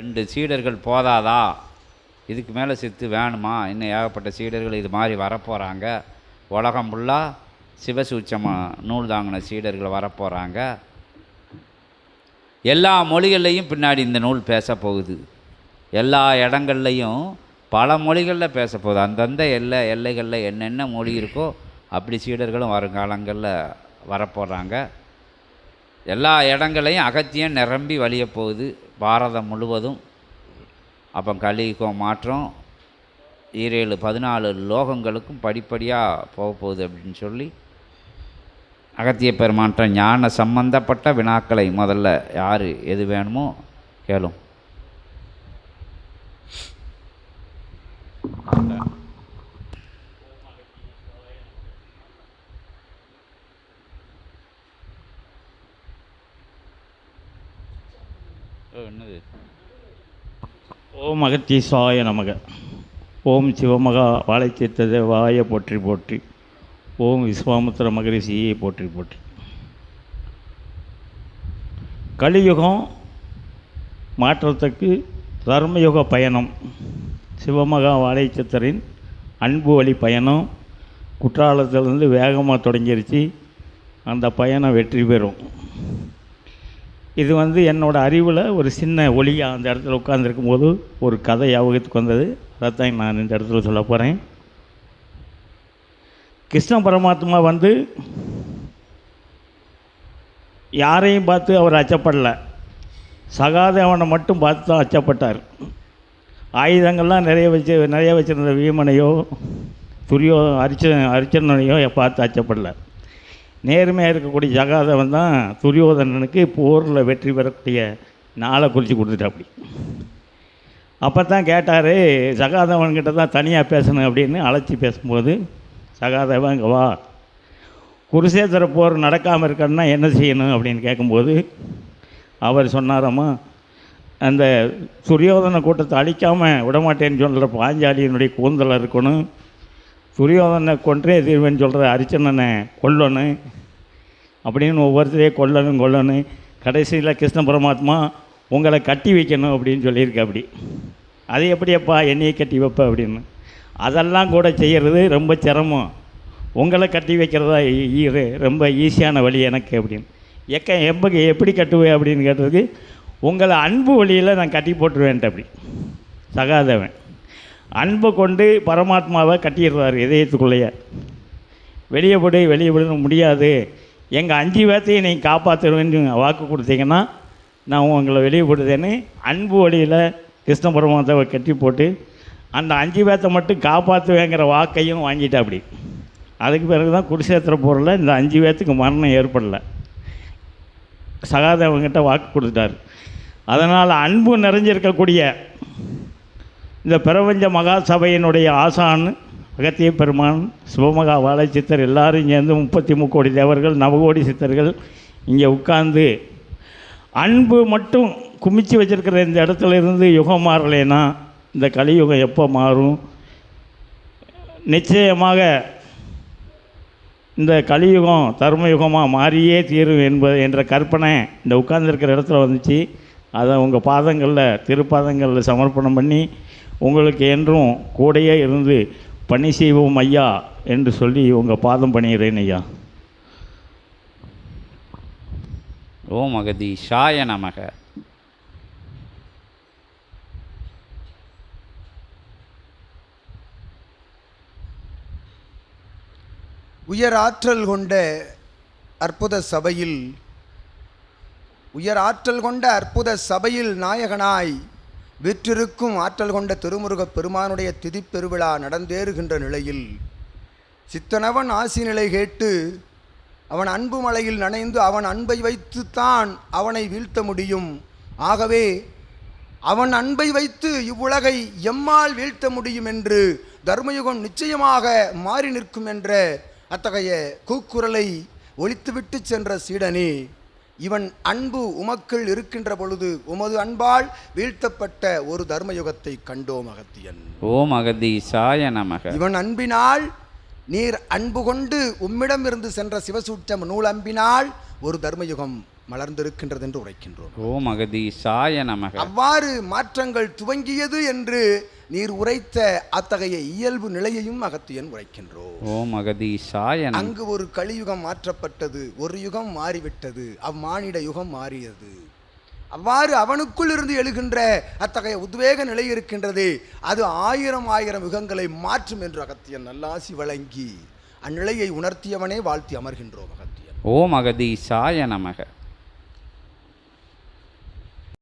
ரெண்டு சீடர்கள் போதாதா? இதுக்கு மேலே சித்து வேணுமா? இன்னும் ஏகப்பட்ட சீடர்கள் இது மாதிரி வரப்போகிறாங்க உலகம் ஃபுல்லாக சிவசூச்சமாக நூல் தாங்கின சீடர்கள் வரப்போகிறாங்க எல்லா மொழிகள்லையும் பின்னாடி இந்த நூல் பேச போகுது எல்லா இடங்கள்லையும் பல மொழிகளில் பேச போகுது அந்தந்த எல்லை எல்லைகளில் என்னென்ன மொழி இருக்கோ அப்படி சீடர்களும் வருங்காலங்களில் வரப்போகிறாங்க எல்லா இடங்களையும் அகத்தியம் நிரம்பி வழிய போகுது பாரதம் முழுவதும். அப்போ கலியுகம் மாற்றம் ஈரேழு பதினாலு லோகங்களுக்கும் படிப்படியாக போக போகுது அப்படின்னு சொல்லி அகத்திய பெருமாற்ற ஞான சம்பந்தப்பட்ட வினாக்களை முதல்ல யார் எது வேணுமோ கேளும். என்னது? ஓம் அகத்தீசாய நமக. ஓம் சிவமகா வாழைத்தீர்த்த தேவாய போற்றி போற்றி. ஓம் விஸ்வாமுத்திர மகரிஷியை போற்றி போற்றி. கலியுகம் மாற்றத்துக்கு தர்மயுக பயணம். சிவமகா வாழைச்சித்தரின் அன்பு வழி பயணம். குற்றாலத்திலேருந்து வேகமாக தொடங்கிருச்சு. அந்த பயணம் வெற்றி பெறும். இது வந்து என்னோட அறிவில் ஒரு சின்ன ஒளியாக அந்த இடத்துல உட்காந்துருக்கும் போது ஒரு கதை ஞாபகத்துக்கு வந்தது. அதைத்தான் நான் இந்த இடத்துல சொல்ல போகிறேன் கிருஷ்ண பரமாத்மா வந்து யாரையும் பார்த்து அவர் அச்சப்படலை. சகாதேவனை மட்டும் பார்த்து தான் அச்சப்பட்டார். ஆயுதங்கள்லாம் நிறைய வச்சு நிறைய வச்சுருந்த வீமனையோ துரியோ அரிச்ச அரிச்சனையோ பார்த்து அச்சப்படலை. நேர்மையாக இருக்கக்கூடிய ஜகாதவன் தான் துரியோதனனுக்கு போரில் வெற்றி பெறக்கூடிய நாளை குறித்து கொடுத்துட்டாப்படி. அப்போ தான் கேட்டார் சகாதவன்கிட்ட தான் தனியாக பேசணும் அப்படின்னு அழைச்சி பேசும்போது சகாதவன் இங்கே வா. குருசேத்திர போர் நடக்காமல் இருக்கணும்னா என்ன செய்யணும்? அப்படின்னு கேட்கும்போது அவர் சொன்னாராம்மா அந்த துரியோதன கூட்டத்தை அழிக்காமல் விடமாட்டேன்னு சொல்கிற பாஞ்சாலியினுடைய கூந்தலை இருக்கணும் துரியோதனை கொன்றே தீர்வேன்னு சொல்கிற அரிச்சனனை கொல்லணும். அப்படின்னு ஒவ்வொருத்தரையும் கொல்லணும் கொல்லணும். கடைசியில் கிருஷ்ண பரமாத்மா உங்களை கட்டி வைக்கணும் அப்படின்னு சொல்லியிருக்க அப்படி. அது எப்படியப்பா என்னையை கட்டி வைப்ப அப்படின்னு. அதெல்லாம் கூட செய்கிறது ரொம்ப சிரமம். உங்களை கட்டி வைக்கிறதா ஈ- ரொம்ப ஈஸியான வழி எனக்கு அப்படின்னு. எக்க எப்போ எப்படி கட்டுவேன் அப்படின்னு கேட்டதுக்கு உங்களை அன்பு வழியில் நான் கட்டி போட்டுருவேன்ட்டு அப்படி. சகாதவன். அன்பை கொண்டு பரமாத்மாவை கட்டிடுறாரு இதயத்துக்குள்ளேயே. வெளியே விடு வெளியே விட முடியாது. எங்கள் அஞ்சு பேர்த்தையும் நீங்கள் காப்பாற்றுவேன்னு வாக்கு கொடுத்தீங்கன்னா நான் உங்களை வெளியே விடுதேன்னு அன்பு வழியில் கிருஷ்ண பரமாத்மாவை கட்டி போட்டு அந்த அஞ்சு பேர்த்தை மட்டும் காப்பாற்றுவேங்கிற வாக்கையும் வாங்கிட்டா அப்படி அதுக்கு பிறகு தான் குடிசேத்திர பொருளில் இந்த அஞ்சு பேர்த்துக்கு மரணம் ஏற்படலை. சகாதேவங்கிட்ட வாக்கு கொடுத்துட்டார். அதனால் அன்பு நிறைஞ்சிருக்கக்கூடிய இந்த பிரபஞ்ச மகா சபையினுடைய அகத்திய பெருமான் சிவமகா வாழைச்சித்தர் எல்லாரும் சேர்ந்து முப்பத்தி முக்கோடி தேவர்கள் நவகோடி சித்தர்கள் இங்கே உட்கார்ந்து அன்பு மட்டும் குமிச்சு வச்சிருக்கிற இந்த இடத்துல இருந்து யுகம் மாறலைன்னா இந்த கலியுகம் எப்போ மாறும்? நிச்சயமாக இந்த கலியுகம் தர்மயுகமாக மாறியே தீரும் என்பது என்ற கற்பனை இந்த உட்கார்ந்துருக்கிற இடத்துல வந்துச்சு. அதை உங்கள் பாதங்களில் திருப்பாதங்களில் சமர்ப்பணம் பண்ணி உங்களுக்கு என்றும் கூடையே இருந்து பணி செய்வோம் ஐயா என்று சொல்லி உங்கள் பாதம் பணிகிறேன் ஐயா. ஓம் அகதீஷாய நமக. உயர் ஆற்றல் கொண்ட அற்புத சபையில் உயர் ஆற்றல் கொண்ட அற்புத சபையில் நாயகனாய் விற்றிருக்கும் ஆற்றல் கொண்ட திருமுருகப் பெருமானுடைய திதிப்பெருவிழா நடந்தேறுகின்ற நிலையில் சித்தனவன் ஆசி நிலை கேட்டு அவன் அன்பு மலையில் நனைந்து அவன் அன்பை வைத்துத்தான் அவனை வீழ்த்த முடியும். ஆகவே அவன் அன்பை வைத்து இவ்வுலகை எம்மால் வீழ்த்த முடியும் என்று தர்மயுகம் நிச்சயமாக மாறி நிற்கும் என்ற அத்தகைய கூக்குரலை ஒழித்துவிட்டு சென்ற சீடனே. இவன் அன்பு உமக்குள் இருக்கின்ற பொழுது உமது அன்பால் வீழ்த்தப்பட்ட ஒரு தர்மயுகத்தை கண்டோம் அகத்தியன். ஓம் அகதீஷாய நமக. இவன் அன்பினால் நீர் அன்பு கொண்டு உம்மிடம் இருந்து சென்ற சிவசூட்சம் நூல் அன்பினால் ஒரு தர்மயுகம் மலர்ந்திருக்கின்றது என்று உரைக்கின்றோம். ஓம் அகதீஷாய நமக. அவ்வாறு மாற்றங்கள் துவங்கியது என்று நீர் உரைத்த அத்தகைய இயல்பு நிலையையும் அகத்தியன் உரைக்கின்றோம் ஓம் அகதீஷாய நமக அங்கு ஒரு கலியுகம் மாற்றப்பட்டது ஒரு யுகம் மாறிவிட்டது அவ்மானிட யுகம் மாறியது. அவ்வாறு அவனுக்குள் இருந்து எழுகின்ற அத்தகைய உத்வேக நிலை இருக்கின்றது அது ஆயிரம் ஆயிரம் யுகங்களை மாற்றும் என்று அகத்தியன் நல்லாசி வழங்கி அந்நிலையை உணர்த்தியவனே வாழ்த்தி அமர்கின்றோம் அகத்தியன். ஓம் அகதீஷாய நமக.